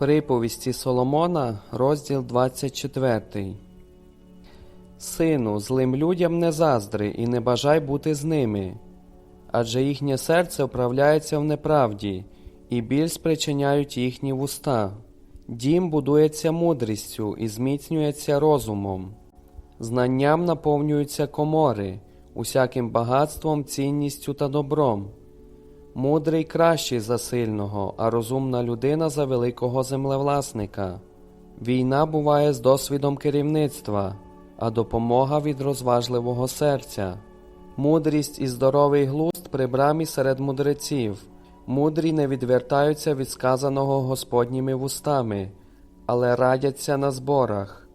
Приповісті Соломона, розділ 24. Сину, злим людям не заздри і не бажай бути з ними, адже їхнє серце вправляється в неправді, і біль спричиняють їхні вуста. Дім будується мудрістю і зміцнюється розумом. Знанням наповнюються комори, усяким багатством, цінністю та добром. Мудрий кращий за сильного, а розумна людина за великого землевласника. Війна буває з досвідом керівництва, а допомога від розважливого серця. Мудрість і здоровий глузд при брамі серед мудреців. Мудрі не відвертаються від сказаного Господніми вустами, але радяться на зборах.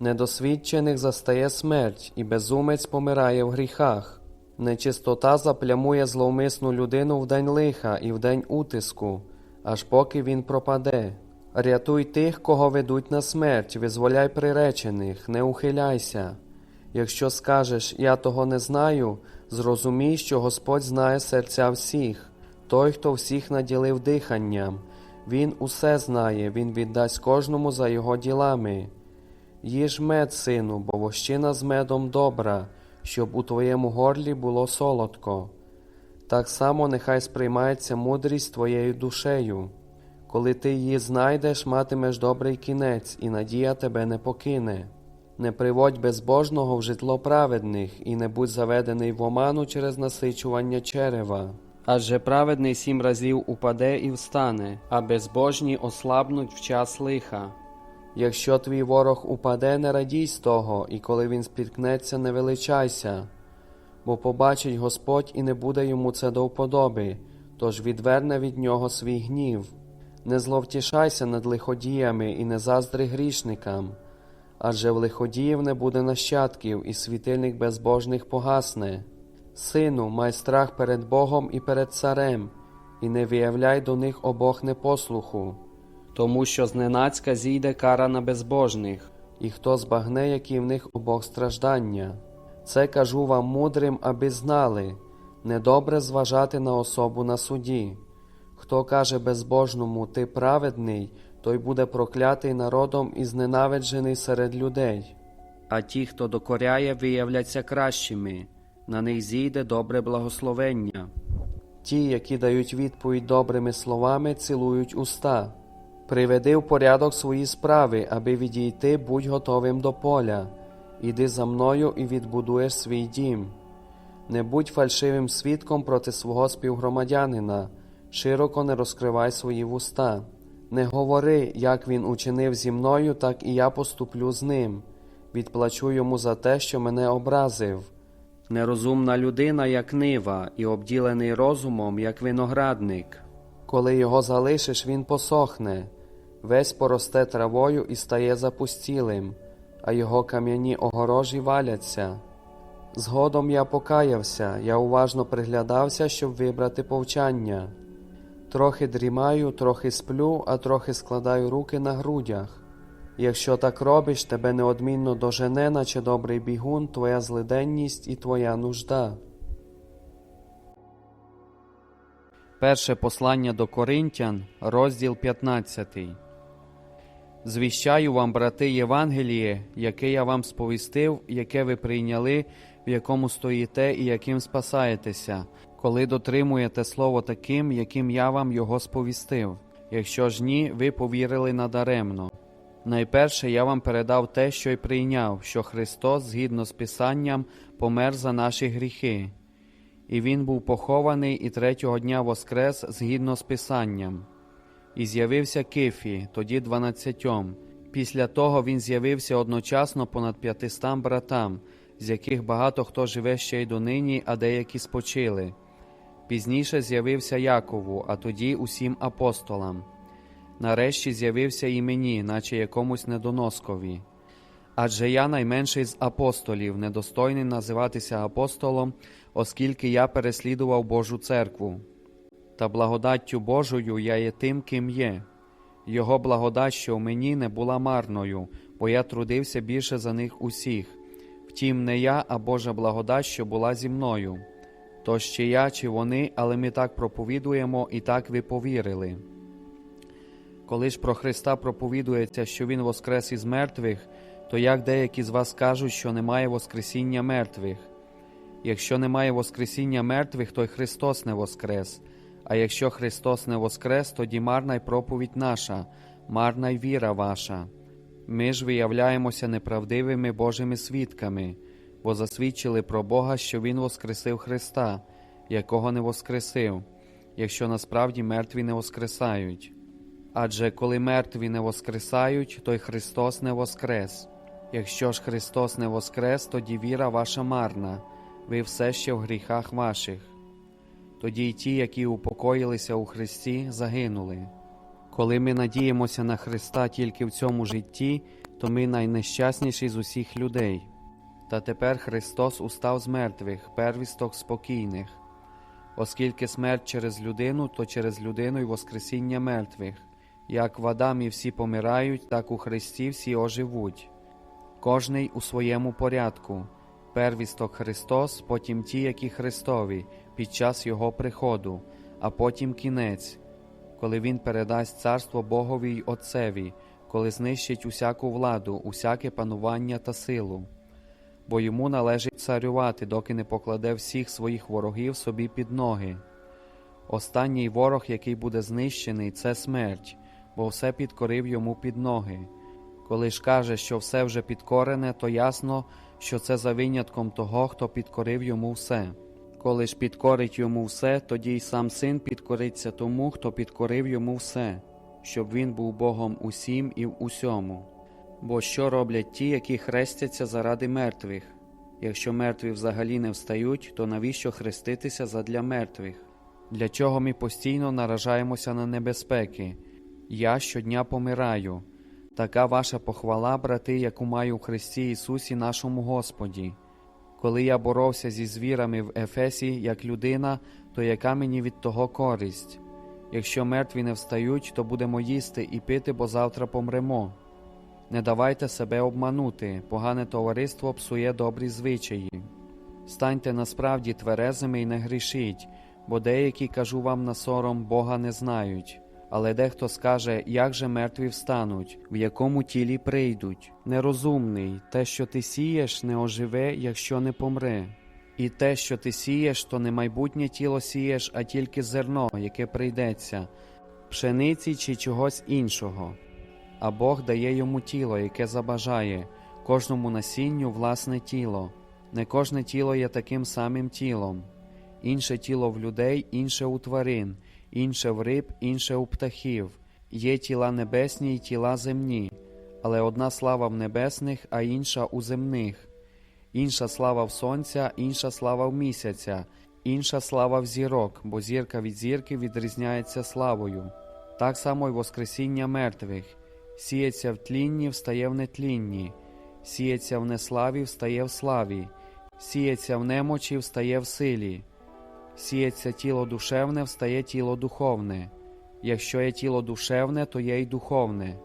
Недосвідчених застає смерть, і безумець помирає в гріхах. Нечистота заплямує зловмисну людину в день лиха і в день утиску, аж поки він пропаде. Рятуй тих, кого ведуть на смерть, визволяй приречених, не ухиляйся. Якщо скажеш Я того не знаю, зрозумій, що Господь знає серця всіх, той, хто всіх наділив диханням. Він усе знає, Він віддасть кожному за його ділами. Їж мед, сину, бо вощина з медом добра, щоб у твоєму горлі було солодко. Так само нехай сприймається мудрість твоєю душею. Коли ти її знайдеш, матимеш добрий кінець, і надія тебе не покине. Не приводь безбожного в житло праведних, і не будь заведений в оману через насичування черева. Адже праведний сім разів упаде і встане, а безбожні ослабнуть в час лиха. Якщо твій ворог упаде, не радій з того, і коли він спіткнеться, не величайся, бо побачить Господь і не буде йому це до вподоби, тож відверне від нього свій гнів. Не зловтішайся над лиходіями і не заздри грішникам, адже в лиходіїв не буде нащадків, і світильник безбожних погасне. Сину, май страх перед Богом і перед царем, і не виявляй до них обох непослуху тому що зненацька зійде кара на безбожних, і хто збагне, які в них обох страждання. Це кажу вам мудрим, аби знали недобре зважати на особу на суді. Хто каже безбожному, ти праведний, той буде проклятий народом і зненавиджений серед людей. А ті, хто докоряє, виявляться кращими, на них зійде добре благословення. Ті, які дають відповідь добрими словами, цілують уста. Приведи в порядок свої справи, аби відійти, будь готовим до поля. Іди за мною і відбудуєш свій дім. Не будь фальшивим свідком проти свого співгромадянина, широко не розкривай свої вуста. Не говори, як він учинив зі мною, так і я поступлю з ним. Відплачу йому за те, що мене образив. Нерозумна людина, як нива, і обділений розумом, як виноградник. Коли його залишиш, він посохне весь поросте травою і стає запустілим, а його кам'яні огорожі валяться. Згодом я покаявся, я уважно приглядався, щоб вибрати повчання. Трохи дрімаю, трохи сплю, а трохи складаю руки на грудях. Якщо так робиш, тебе неодмінно дожене, наче добрий бігун, твоя злиденність і твоя нужда. Перше послання до Коринтян, розділ 15 Звіщаю вам, брати, Євангеліє, яке я вам сповістив, яке ви прийняли, в якому стоїте і яким спасаєтеся, коли дотримуєте слово таким, яким я вам його сповістив. Якщо ж ні, ви повірили надаремно. Найперше я вам передав те, що й прийняв, що Христос, згідно з Писанням, помер за наші гріхи, і Він був похований і третього дня воскрес згідно з Писанням. І з'явився Кифі, тоді дванадцятьом. Після того він з'явився одночасно понад п'ятистам братам, з яких багато хто живе ще й донині, а деякі спочили. Пізніше з'явився Якову, а тоді усім апостолам. Нарешті з'явився і мені, наче якомусь недоноскові. Адже я найменший з апостолів, недостойний називатися апостолом, оскільки я переслідував Божу церкву та благодаттю Божою я є тим, ким є. Його благодать, що в мені не була марною, бо я трудився більше за них усіх. Втім, не я, а Божа благодать, що була зі мною. Тож чи я, чи вони, але ми так проповідуємо і так ви повірили. Коли ж про Христа проповідується, що Він воскрес із мертвих, то як деякі з вас кажуть, що немає Воскресіння мертвих? Якщо немає Воскресіння мертвих, то й Христос не воскрес. А якщо Христос не воскрес, тоді марна й проповідь наша, марна й віра ваша. Ми ж виявляємося неправдивими Божими свідками, бо засвідчили про Бога, що Він воскресив Христа, якого не воскресив, якщо насправді мертві не воскресають. Адже коли мертві не воскресають, то й Христос не воскрес. Якщо ж Христос не воскрес, тоді віра ваша марна, ви все ще в гріхах ваших. Тоді й ті, які упокоїлися у Христі, загинули. Коли ми надіємося на Христа тільки в цьому житті, то ми найнещасніші з усіх людей. Та тепер Христос устав з мертвих, первісток спокійних. Оскільки смерть через людину, то через людину й Воскресіння мертвих. Як в Адамі всі помирають, так у Христі всі оживуть. Кожний у своєму порядку. Первісток Христос, потім ті, які Христові, під час Його приходу, а потім кінець, коли Він передасть царство Богові й Отцеві, коли знищить усяку владу, усяке панування та силу. Бо йому належить царювати, доки не покладе всіх своїх ворогів собі під ноги. Останній ворог, який буде знищений, це смерть, бо все підкорив йому під ноги. Коли ж каже, що все вже підкорене, то ясно, що це за винятком того, хто підкорив йому все. Коли ж підкорить йому все, тоді й сам син підкориться тому, хто підкорив йому все, щоб він був Богом усім і в усьому. Бо що роблять ті, які хрестяться заради мертвих? Якщо мертві взагалі не встають, то навіщо хреститися задля мертвих? Для чого ми постійно наражаємося на небезпеки? Я щодня помираю. Така ваша похвала, брати, яку маю в Христі Ісусі нашому Господі. Коли я боровся зі звірами в Ефесі як людина, то яка мені від того користь? Якщо мертві не встають, то будемо їсти і пити, бо завтра помремо. Не давайте себе обманути, погане товариство псує добрі звичаї. Станьте насправді тверезими і не грішіть, бо деякі, кажу вам на сором, Бога не знають. Але дехто скаже, як же мертві встануть, в якому тілі прийдуть. Нерозумний, те, що ти сієш, не оживе, якщо не помре. І те, що ти сієш, то не майбутнє тіло сієш, а тільки зерно, яке прийдеться, пшениці чи чогось іншого. А Бог дає йому тіло, яке забажає, кожному насінню власне тіло. Не кожне тіло є таким самим тілом. Інше тіло в людей, інше у тварин, інше в риб, інше у птахів. Є тіла небесні й тіла земні, але одна слава в небесних, а інша у земних. Інша слава в сонця, інша слава в місяця, інша слава в зірок, бо зірка від зірки відрізняється славою. Так само й Воскресіння мертвих. Сіється в тлінні, встає в нетлінні, сіється в неславі, встає в славі, сіється в немочі, встає в силі, сіється тіло душевне, встає тіло духовне. Якщо є тіло душевне, то є й духовне.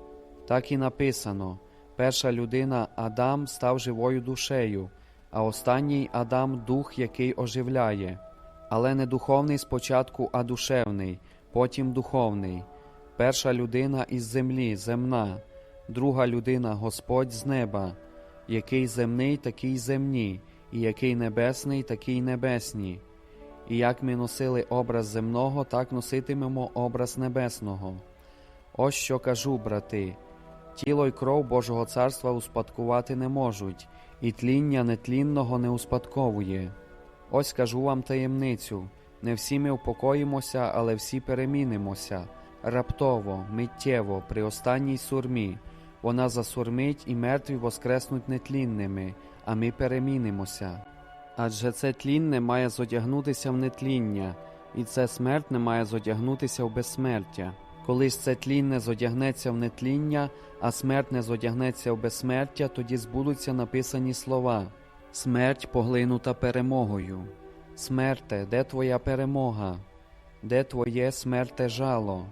Так і написано: перша людина Адам став живою душею, а останній Адам дух, який оживляє, але не духовний спочатку, а душевний, потім духовний. Перша людина із землі, земна, друга людина Господь з неба, який земний, такий земні, і який небесний, такий небесні. І як ми носили образ земного, так носитимемо образ небесного. Ось що кажу, брати. Тіло й кров Божого царства успадкувати не можуть, і тління нетлінного не успадковує. Ось кажу вам таємницю: не всі ми упокоїмося, але всі перемінимося. Раптово, миттєво, при останній сурмі, вона засурмить і мертві воскреснуть нетлінними, а ми перемінимося. Адже це тлінне має зодягнутися в нетління, і це смертне має зодягнутися в безсмертя. Коли ж це тлінне зодягнеться в нетління, а смертне зодягнеться в безсмертя, тоді збудуться написані слова Смерть поглинута перемогою. Смерте, де твоя перемога? Де твоє смерте жало?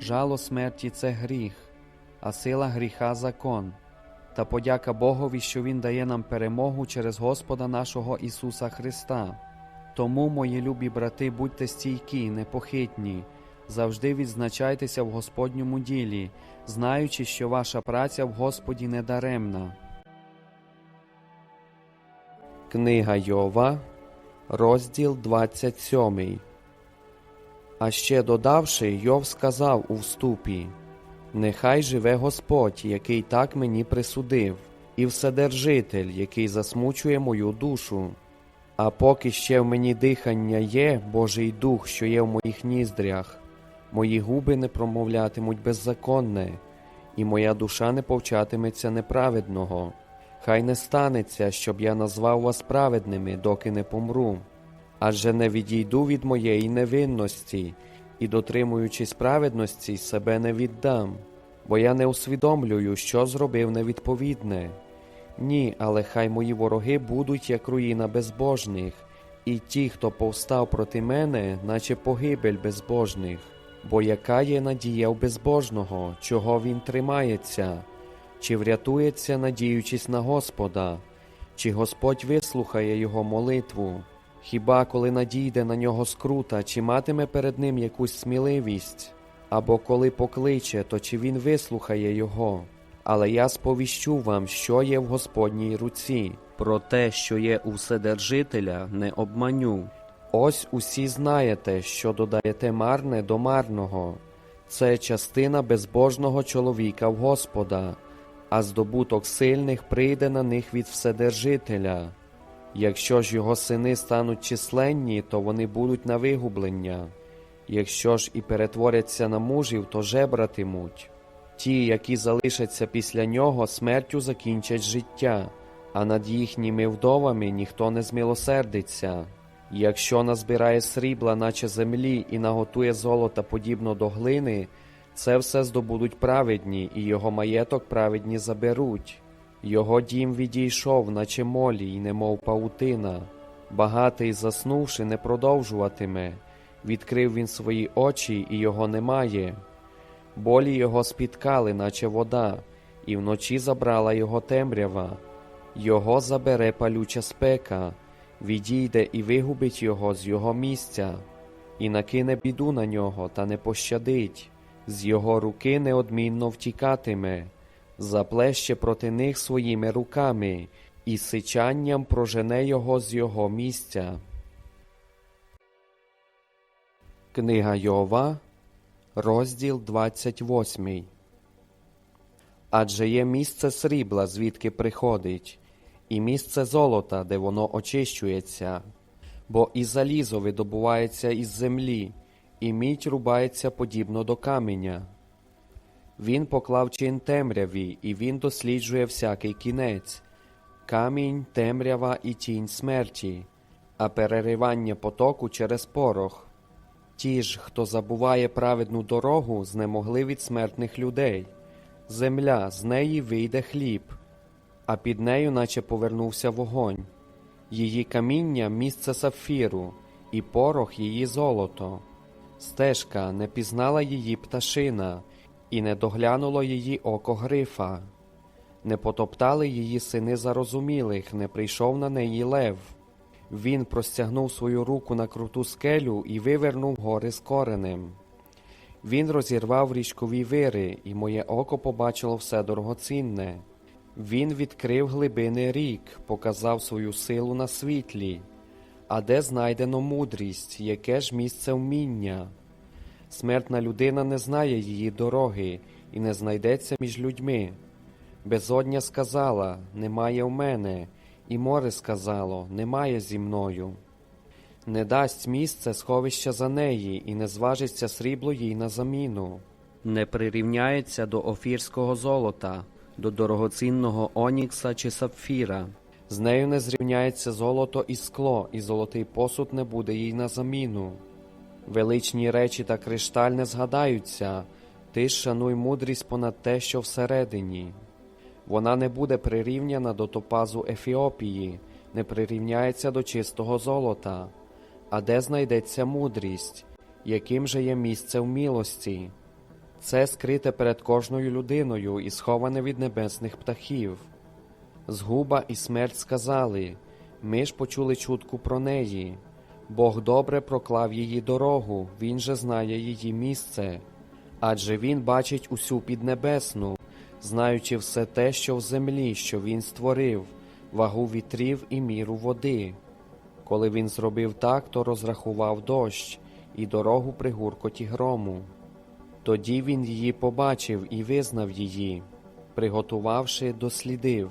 Жало смерті це гріх, а сила гріха закон. Та подяка Богові, що Він дає нам перемогу через Господа нашого Ісуса Христа. Тому, мої любі брати, будьте стійкі, непохитні, Завжди відзначайтеся в Господньому ділі, знаючи, що ваша праця в Господі не даремна. Книга Йова, розділ 27. А ще додавши, Йов сказав у вступі: Нехай живе Господь, який так мені присудив, і Вседержитель, який засмучує мою душу. А поки ще в мені дихання є, Божий дух, що є в моїх ніздрях, мої губи не промовлятимуть беззаконне, і моя душа не повчатиметься неправедного. Хай не станеться, щоб я назвав вас праведними, доки не помру. Адже не відійду від моєї невинності і, дотримуючись праведності, себе не віддам, бо я не усвідомлюю, що зробив невідповідне. Ні, але хай мої вороги будуть, як руїна безбожних, і ті, хто повстав проти мене, наче погибель безбожних. Бо яка є надія в безбожного, чого він тримається? Чи врятується, надіючись на Господа, чи Господь вислухає його молитву? Хіба коли надійде на нього скрута, чи матиме перед ним якусь сміливість? Або коли покличе, то чи він вислухає його? Але я сповіщу вам, що є в Господній руці, про те, що є у Вседержителя, не обманю. Ось усі знаєте, що додаєте марне до марного. Це частина безбожного чоловіка в Господа, а здобуток сильних прийде на них від Вседержителя. Якщо ж його сини стануть численні, то вони будуть на вигублення. Якщо ж і перетворяться на мужів, то жебратимуть. Ті, які залишаться після нього, смертю закінчать життя, а над їхніми вдовами ніхто не змилосердиться. Якщо назбирає срібла, наче землі, і наготує золота подібно до глини, це все здобудуть праведні, і його маєток праведні заберуть. Його дім відійшов, наче молій, немов паутина. Багатий, заснувши, не продовжуватиме. Відкрив він свої очі, і його немає. Болі його спіткали, наче вода, і вночі забрала його темрява. Його забере палюча спека, відійде і вигубить його з його місця, і накине біду на нього, та не пощадить, з його руки неодмінно втікатиме, заплеще проти них своїми руками, і сичанням прожене його з його місця. Книга Йова, розділ 28. Адже є місце срібла, звідки приходить, і місце золота, де воно очищується, бо і залізо видобувається із землі, і мідь рубається подібно до каменя. Він поклав чин темряві, і він досліджує всякий кінець, камінь, темрява і тінь смерті, а переривання потоку через порох. Ті ж, хто забуває праведну дорогу, знемогли від смертних людей. Земля, з неї вийде хліб, а під нею наче повернувся вогонь. Її каміння місце сапфіру, і порох її золото. Стежка не пізнала її пташина, і не доглянуло її око грифа. Не потоптали її сини зарозумілих, не прийшов на неї лев. Він простягнув свою руку на круту скелю і вивернув гори з коренем. Він розірвав річкові вири, і моє око побачило все дорогоцінне. Він відкрив глибини рік, показав свою силу на світлі. А де знайдено мудрість, яке ж місце вміння? Смертна людина не знає її дороги і не знайдеться між людьми. Безодня сказала Немає в мене, і море сказало Немає зі мною. Не дасть місце сховища за неї, і не зважиться срібло їй на заміну. Не прирівняється до офірського золота, до дорогоцінного онікса чи сапфіра. З нею не зрівняється золото і скло, і золотий посуд не буде їй на заміну. Величні речі та кришталь не згадаються, ти шануй мудрість понад те, що всередині. Вона не буде прирівняна до топазу Ефіопії, не прирівняється до чистого золота. А де знайдеться мудрість, яким же є місце в мілості? Це скрите перед кожною людиною і сховане від небесних птахів. Згуба і смерть сказали ми ж почули чутку про неї. Бог добре проклав її дорогу, він же знає її місце. Адже він бачить усю піднебесну, знаючи все те, що в землі, що він створив, вагу вітрів і міру води. Коли він зробив так, то розрахував дощ і дорогу при гуркоті грому. Тоді він її побачив і визнав її, приготувавши, дослідив.